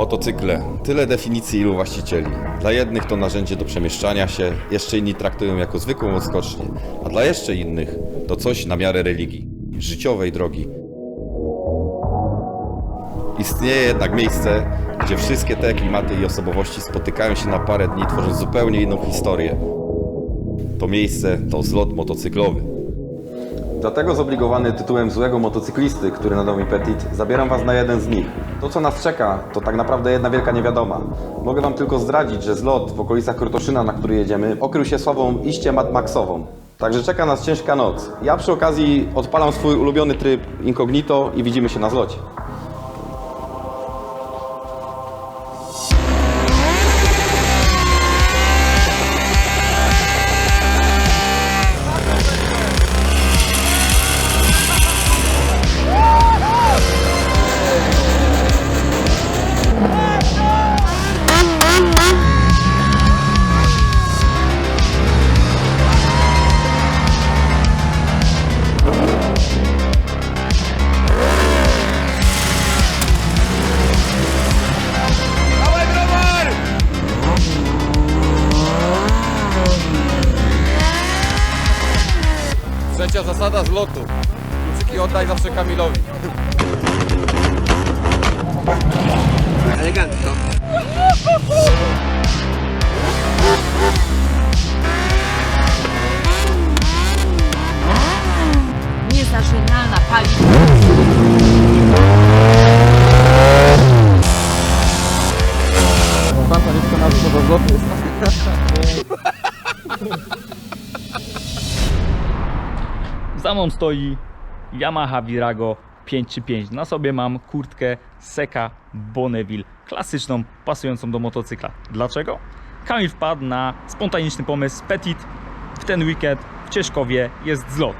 Motocykle. Tyle definicji, ilu właścicieli. Dla jednych to narzędzie do przemieszczania się, jeszcze inni traktują jako zwykłą odskocznię, a dla jeszcze innych to coś na miarę religii, życiowej drogi. Istnieje jednak miejsce, gdzie wszystkie te klimaty i osobowości spotykają się na parę dni, tworząc zupełnie inną historię. To miejsce to zlot motocyklowy. Dlatego zobligowany tytułem złego motocyklisty, który nadał mi Petit, zabieram was na jeden z nich. To, co nas czeka, to tak naprawdę jedna wielka niewiadoma. Mogę wam tylko zdradzić, że zlot w okolicach Krotoszyna, na który jedziemy, okrył się sławą iście Mad Maxową. Także czeka nas ciężka noc. Ja przy okazji odpalam swój ulubiony tryb incognito i widzimy się na zlocie. Stoi Yamaha Virago 535. Na sobie mam kurtkę Seka Bonneville, klasyczną, pasującą do motocykla. Dlaczego? Kamil wpadł na spontaniczny pomysł Petit. W ten weekend w Cieszkowie jest zlot.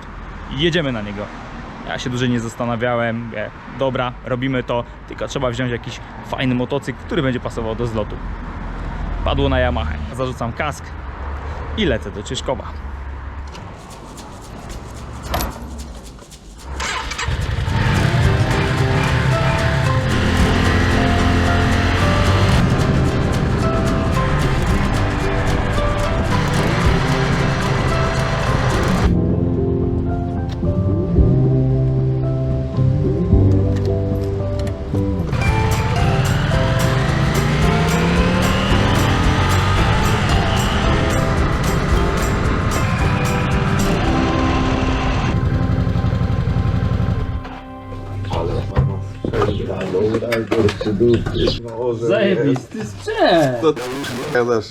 Jedziemy na niego. Ja się dłużej nie zastanawiałem. Mówię, dobra, robimy to, tylko trzeba wziąć jakiś fajny motocykl, który będzie pasował do zlotu. Padło na Yamaha. Zarzucam kask i lecę do Cieszkowa. Zajebisty sprzęt! Ja też.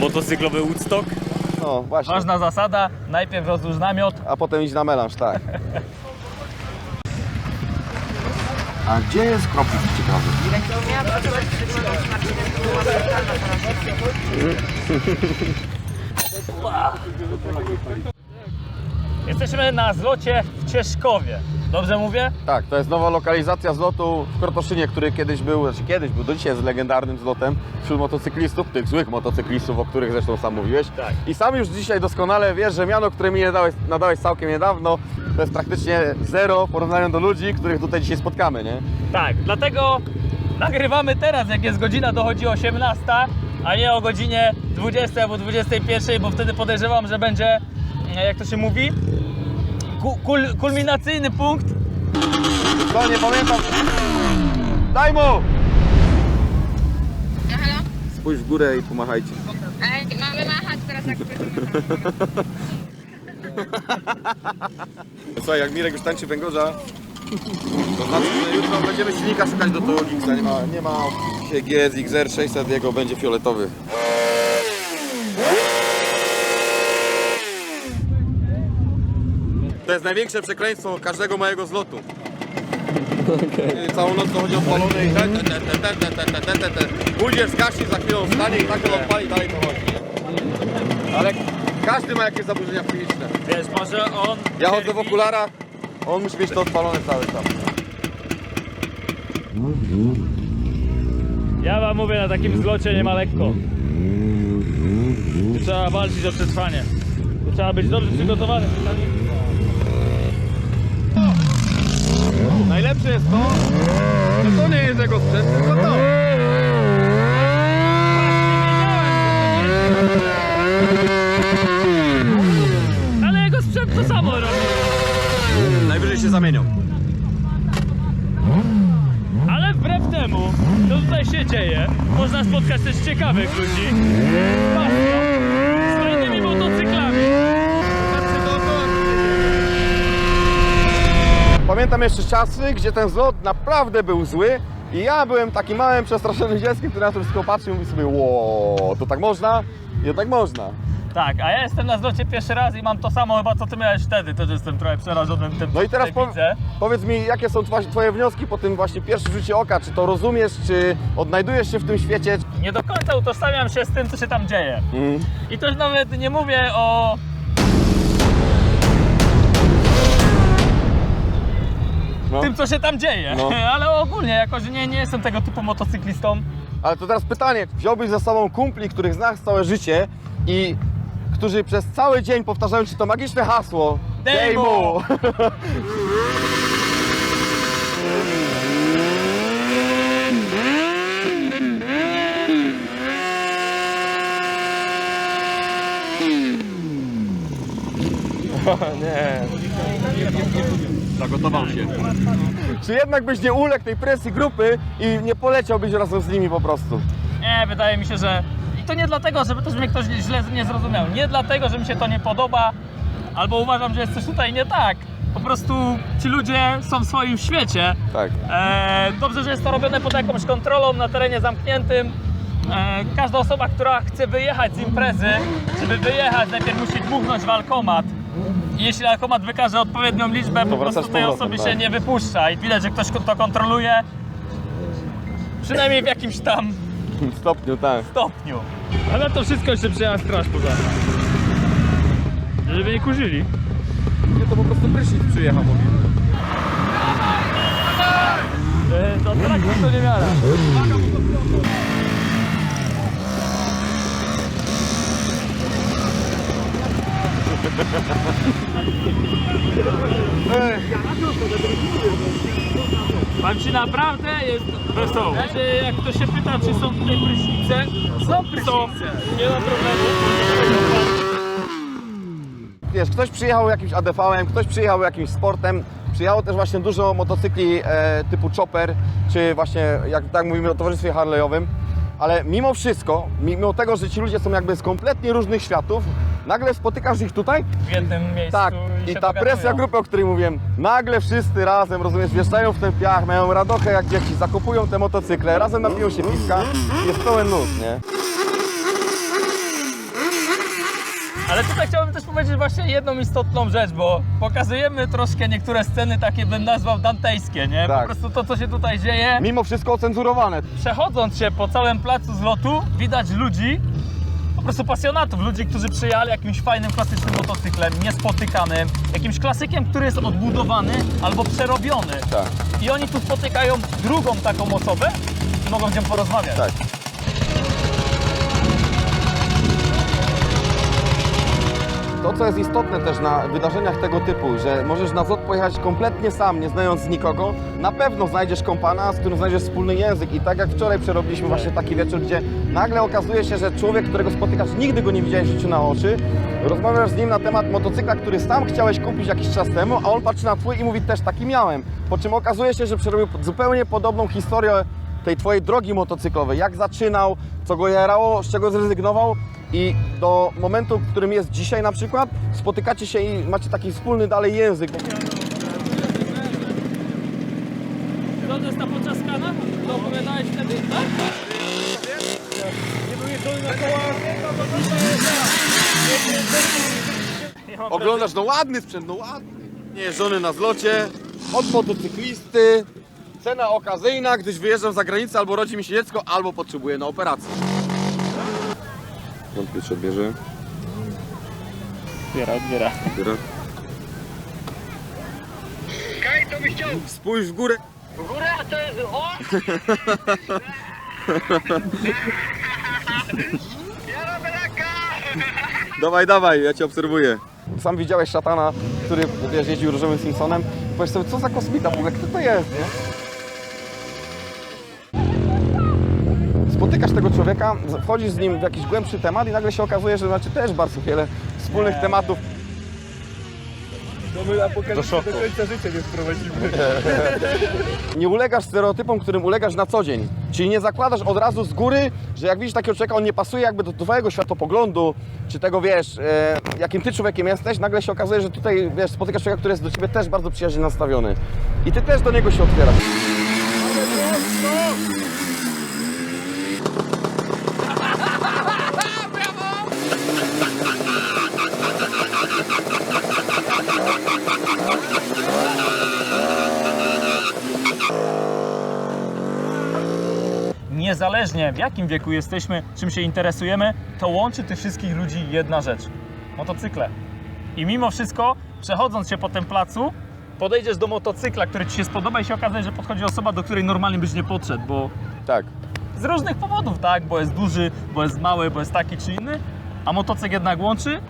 Motocyklowy Woodstock. No właśnie. Ważna zasada, najpierw rozłóż namiot. A potem idź na melanż, tak. A gdzie jest kropnik ciekawy? Jesteśmy na zlocie w Cieszkowie. Dobrze mówię? Tak, to jest nowa lokalizacja zlotu w Krotoszynie, który kiedyś był, znaczy kiedyś był, do dzisiaj jest legendarnym zlotem wśród motocyklistów, tych złych motocyklistów, o których zresztą sam mówiłeś. Tak. I sam już dzisiaj doskonale wiesz, że miano, które mi nadałeś, nadałeś całkiem niedawno, to jest praktycznie zero w porównaniu do ludzi, których tutaj dzisiaj spotkamy, nie? Tak, dlatego nagrywamy teraz, jak jest godzina, dochodzi 18, a nie o godzinie 20 albo 21, bo wtedy podejrzewam, że będzie, jak to się mówi, ku, kul, kulminacyjny punkt. To nie pamiętam. Daj mu! Halo? Spójrz w górę i pomachajcie. Ej, mamy machać teraz jak Słuchaj, jak Mirek już tańczy węgorza, to znaczy, że jutro będziemy silnika szukać do tego Giggsa. Nie ma, nie ma dzisiaj GS XR 600, jego będzie fioletowy. To jest największe przekleństwo każdego mojego zlotu. Całą noc to chodzi odpalone i te, te, te, te, te, te, te, te, te, te. Pójdziesz, zgasi, za chwilę wstanie i tak to odpali, dalej to chodzi. Ale każdy ma jakieś zaburzenia psychiczne. Wiesz, może on... Ja chodzę w okularach, On musi mieć to odpalone cały czas. Ja wam mówię, na takim zlocie nie ma lekko. Tu trzeba walczyć o przetrwanie. Tu trzeba być dobrze przygotowany. Najlepsze jest to, że to nie jest jego sprzęt, tylko to. Ale jego sprzęt to samo robi. Najwyżej się zamienią. Ale wbrew temu, co tutaj się dzieje, można spotkać też ciekawych ludzi. z pasją, Z fajnymi motocyklami. Pamiętam jeszcze czasy, gdzie ten zlot naprawdę był zły i ja byłem takim małym, przestraszonym dzieckiem, który na to wszystko patrzył i mówi sobie ło, to tak można? I tak można. Tak, a ja jestem na zlocie pierwszy raz i mam to samo chyba co ty miałeś wtedy. Też jestem trochę przerażony tym, No i teraz po, widzę. powiedz mi, jakie są twa- twoje wnioski po tym właśnie pierwszym rzucie oka? Czy to rozumiesz, czy odnajdujesz się w tym świecie? Nie do końca utożsamiam się z tym, co się tam dzieje. Mm. I też nawet nie mówię o No. tym, co się tam dzieje, No. ale ogólnie jakoś nie, nie jestem tego typu motocyklistą. Ale to teraz pytanie, wziąłbyś ze sobą kumpli, których znasz całe życie i którzy przez cały dzień powtarzają ci to magiczne hasło Dej mu! mu! nie. Zagotował się. Czy jednak byś nie uległ tej presji grupy i nie poleciałbyś razem z nimi po prostu? Nie, wydaje mi się, że. I to nie dlatego, żeby też mnie ktoś źle nie zrozumiał. Nie dlatego, że mi się to nie podoba, albo uważam, że jest coś tutaj nie tak. Po prostu ci ludzie są w swoim świecie. Tak. E, dobrze, że jest to robione pod jakąś kontrolą na terenie zamkniętym. E, każda osoba, która chce wyjechać z imprezy, żeby wyjechać, najpierw musi dmuchnąć w alkomat. I jeśli alkomat wykaże odpowiednią liczbę, po prostu tej powrotem, osoby tak. się nie wypuszcza. I widać, że ktoś to kontroluje. Przynajmniej w jakimś tam W stopniu, tak. stopniu. Ale to wszystko jeszcze przyjechała straż pożarna. Żeby nie kurzyli. Nie, to po prostu prysznic przyjechał, mówi. E, To traktor to nie miara. Pan ci naprawdę jest wesoło. Znaczy, jak ktoś się pyta, czy są tutaj prysznice, są prysznice. Nie ma problemu. Wiesz, ktoś przyjechał jakimś ADV-em, ktoś przyjechał jakimś sportem, przyjechało też właśnie dużo motocykli e, typu chopper, czy właśnie, jak tak mówimy o towarzystwie Harley'owym, ale mimo wszystko, mimo tego, że ci ludzie są jakby z kompletnie różnych światów, nagle spotykasz ich tutaj, W jednym miejscu tak, i, i się ta dogadują. presja grupy, o której mówiłem, nagle wszyscy razem, rozumiesz, wjeżdżają w ten piach, mają radochę jak dzieci, zakupują te motocykle, razem napiją się piwka, jest pełen luz, nie? Ale tutaj chciałbym też powiedzieć właśnie jedną istotną rzecz, bo pokazujemy troszkę niektóre sceny takie bym nazwał dantejskie, nie? Tak. Po prostu to, co się tutaj dzieje. Mimo wszystko ocenzurowane. Przechodząc się po całym placu zlotu, widać ludzi, prostu pasjonatów, ludzi, którzy przyjechali jakimś fajnym, klasycznym motocyklem, niespotykanym, jakimś klasykiem, który jest odbudowany albo przerobiony. Tak. I oni tu spotykają drugą taką osobę i mogą z nią porozmawiać. Tak. Co jest istotne też na wydarzeniach tego typu, że możesz na zlot pojechać kompletnie sam, nie znając nikogo, na pewno znajdziesz kompana, z którym znajdziesz wspólny język. I tak jak wczoraj przerobiliśmy właśnie taki wieczór, gdzie nagle okazuje się, że człowiek, którego spotykasz, nigdy go nie widziałeś w życiu na oczy, rozmawiasz z nim na temat motocykla, który sam chciałeś kupić jakiś czas temu, a on patrzy na twój i mówi też taki miałem. Po czym okazuje się, że przerobił zupełnie podobną historię tej twojej drogi motocyklowej, jak zaczynał, co go jarało, z czego zrezygnował i do momentu, w którym jest dzisiaj na przykład, spotykacie się i macie taki wspólny dalej język. To jest ta poczaskana? To opowiadałeś wtedy, tak? Nie był na kołach. Oglądasz, no ładny sprzęt, no ładny. Nie jeżdżony na zlocie, od motocyklisty, cena okazyjna, gdyż wyjeżdżam za granicę, albo rodzi mi się dziecko, albo potrzebuję na operację. Wątpię, czy odbierze. Odbiera, odbiera. Odbiera. byś chciał? Spójrz w górę. W górę, a to jest... O! Ja robię raka! Dawaj, dawaj, ja cię obserwuję. Sam widziałeś szatana, który wiesz, jeździł różowym Simpsonem. Powiedz sobie, co za kosmita w ogóle, kto to jest, nie? Spotykasz tego człowieka, wchodzisz z nim w jakiś głębszy temat i nagle się okazuje, że znaczy też bardzo wiele wspólnych tematów. Do szoku. Do końca życia nie wprowadzimy. Nie ulegasz stereotypom, którym ulegasz na co dzień. Czyli nie zakładasz od razu z góry, że jak widzisz takiego człowieka, on nie pasuje jakby do twojego światopoglądu, czy tego wiesz, e, jakim ty człowiekiem jesteś, nagle się okazuje, że tutaj wiesz, spotykasz człowieka, który jest do ciebie też bardzo przyjaźnie nastawiony. I ty też do niego się otwierasz. Niezależnie w jakim wieku jesteśmy, czym się interesujemy, to łączy tych wszystkich ludzi jedna rzecz. Motocykle. I mimo wszystko, przechodząc się po tym placu, podejdziesz do motocykla, który ci się spodoba i się okazuje, że podchodzi osoba, do której normalnie byś nie podszedł, bo Tak. z różnych powodów, tak? Bo jest duży, bo jest mały, bo jest taki czy inny, a motocykl jednak łączy.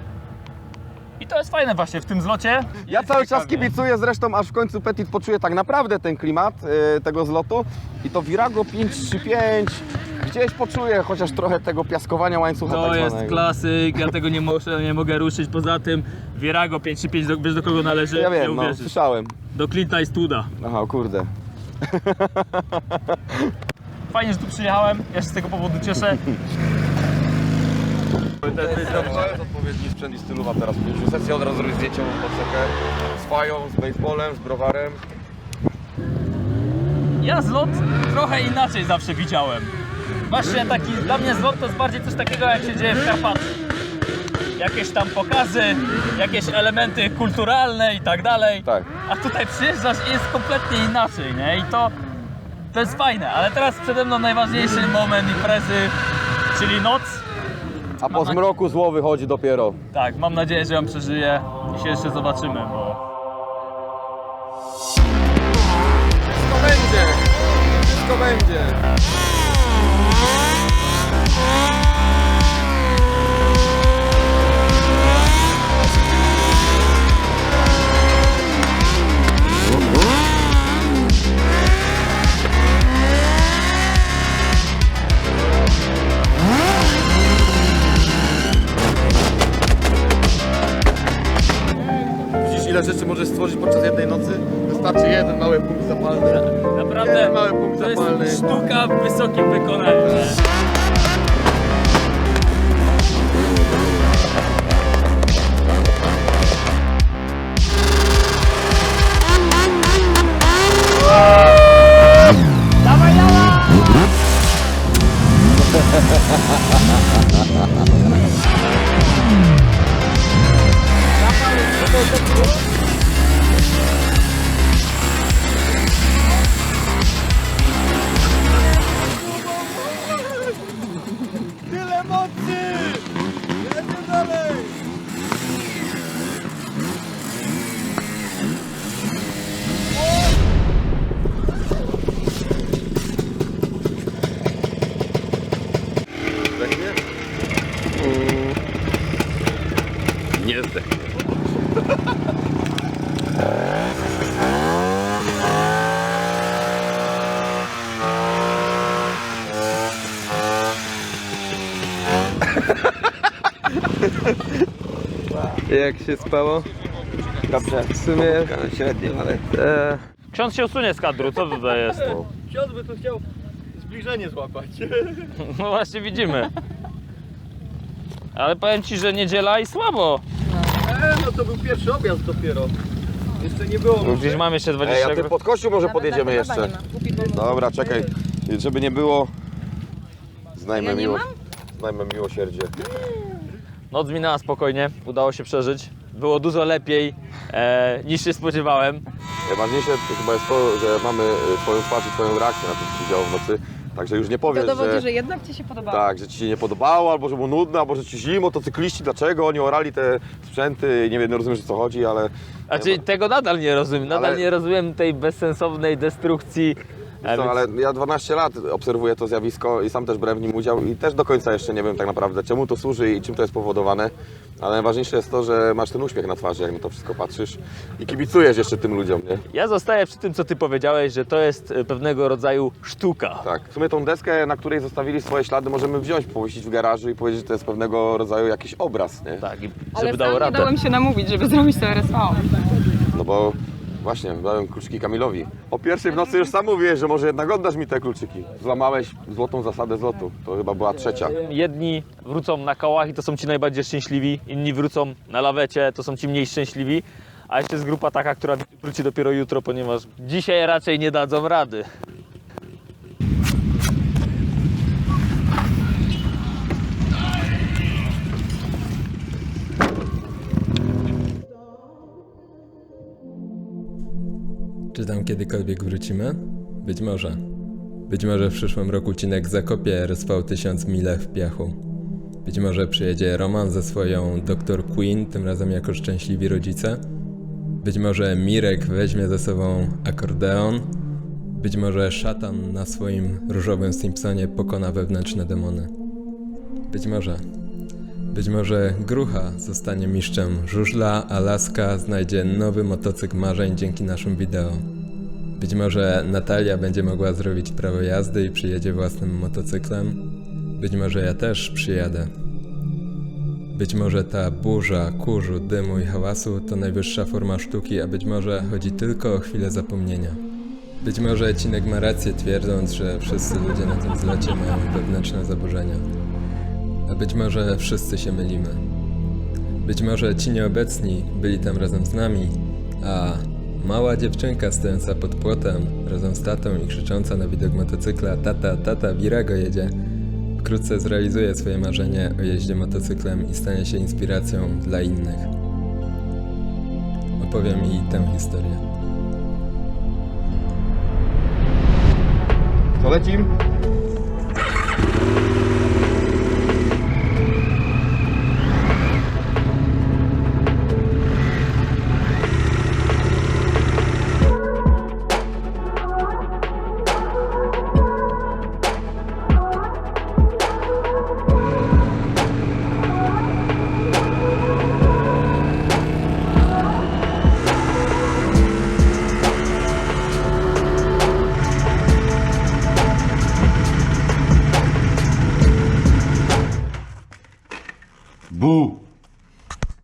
I to jest fajne właśnie w tym zlocie. Ja cały czas kibicuję zresztą, aż w końcu Petit poczuje tak naprawdę ten klimat e, tego zlotu. I to Virago 535 gdzieś poczuję chociaż trochę tego piaskowania łańcucha To tak jest zwanego. klasyk, ja tego nie, muszę, nie mogę ruszyć. Poza tym Virago 535, do- wiesz do kogo należy? Ja nie wiem, no, uwierzysz. słyszałem. Do Clint'a i Studa. Aha, kurde. Fajnie, że tu przyjechałem, ja się z tego powodu cieszę. To jest odpowiedni sprzęt i stylowa teraz. W pierwszej sesji od razu robisz zdjęcie motocykl z fają, z baseballem, z browarem. Ja zlot trochę inaczej zawsze widziałem. Właśnie taki, dla mnie zlot to jest bardziej coś takiego jak się dzieje w Karpatach. Jakieś tam pokazy, jakieś elementy kulturalne i tak dalej. Tak. A tutaj przyjeżdżasz i jest kompletnie inaczej, nie? I to, to jest fajne. Ale teraz przede mną najważniejszy moment imprezy, czyli noc. A po zmroku zło wychodzi dopiero. Tak, mam nadzieję, że ją przeżyję i się jeszcze zobaczymy, bo Wszystko będzie! Wszystko będzie! Rzeczy możesz stworzyć podczas jednej nocy? Wystarczy jeden mały punkt zapalny. naprawdę Jeden mały punkt to zapalny. jest sztuka w wysokim wykonaniu. nie? Zdechnie? Jak się spało? Dobrze. W sumie... Średnio, ale... E, Ksiądz się usunie z kadru, co tutaj jest? Ksiądz by tu chciał zbliżenie złapać. No właśnie widzimy. Ale powiem ci, że niedziela i słabo. E, no to był pierwszy objazd dopiero. Jeszcze nie było. Bo Gdzieś mam jeszcze Ej, 20 a ty pod kościół może podjedziemy jeszcze. Dobra, czekaj. Żeby nie było... Nie miłość. Znajmy miłosierdzie. Noc minęła spokojnie, udało się przeżyć. Było dużo lepiej e, niż się spodziewałem. Najważniejsze chyba jest to, że mamy e, twoją twarz i twoją reakcję na to, co się działo w nocy. Także już nie To powiesz, dowodzi, że... że jednak ci się podobało. Tak, że ci się nie podobało, albo że było nudne, albo że ci źli motocykliści, dlaczego oni orali te sprzęty, nie wiem, nie rozumiesz o co chodzi, ale... Znaczy tego nadal nie rozumiem, nadal Ale- nie rozumiem tej bezsensownej destrukcji. Wiesz E, co, więc- ale ja 12 lat obserwuję to zjawisko i sam też brałem w nim udział i też do końca jeszcze nie wiem tak naprawdę czemu to służy i czym to jest powodowane, ale najważniejsze jest to, że masz ten uśmiech na twarzy, jak na to wszystko patrzysz i kibicujesz jeszcze tym ludziom, nie? Ja zostaję przy tym, co ty powiedziałeś, że to jest e, pewnego rodzaju sztuka. Tak. W sumie tą deskę, na której zostawili swoje ślady, możemy wziąć, powiesić w garażu i powiedzieć, że to jest pewnego rodzaju jakiś obraz, nie? Tak, i Ale żeby dało sam nie radę. dałem się namówić, żeby zrobić to RSV. No bo właśnie, dałem kluczyki Kamilowi. O pierwszej w nocy już sam mówiłeś, że może jednak oddasz mi te kluczyki. Złamałeś złotą zasadę zlotu. To chyba była trzecia. Jedni wrócą na kołach i to są ci najbardziej szczęśliwi, inni wrócą na lawecie, to są ci mniej szczęśliwi, a jeszcze jest grupa taka, która wróci dopiero jutro, ponieważ dzisiaj raczej nie dadzą rady. Kiedykolwiek wrócimy? Być może. Być może w przyszłym roku Cinek zakopie RSV 1000 mile w piachu. Być może przyjedzie Roman ze swoją Dr. Queen, tym razem jako szczęśliwi rodzice. Być może Mirek weźmie ze sobą akordeon. Być może szatan na swoim różowym Simpsonie pokona wewnętrzne demony. Być może. Być może Grucha zostanie mistrzem żużla, a Laska znajdzie nowy motocykl marzeń dzięki naszym wideo. Być może Natalia będzie mogła zrobić prawo jazdy i przyjedzie własnym motocyklem. Być może ja też przyjadę. Być może ta burza, kurzu, dymu i hałasu to najwyższa forma sztuki, a być może chodzi tylko o chwilę zapomnienia. Być może Cinek ma rację twierdząc, że wszyscy ludzie na tym zlocie mają wewnętrzne zaburzenia. A być może wszyscy się mylimy. Być może ci nieobecni byli tam razem z nami, a mała dziewczynka stojąca pod płotem razem z tatą i krzycząca na widok motocykla Tata, tata, Virago jedzie, wkrótce zrealizuje swoje marzenie o jeździe motocyklem i stanie się inspiracją dla innych. Opowiem jej tę historię. Co lecim?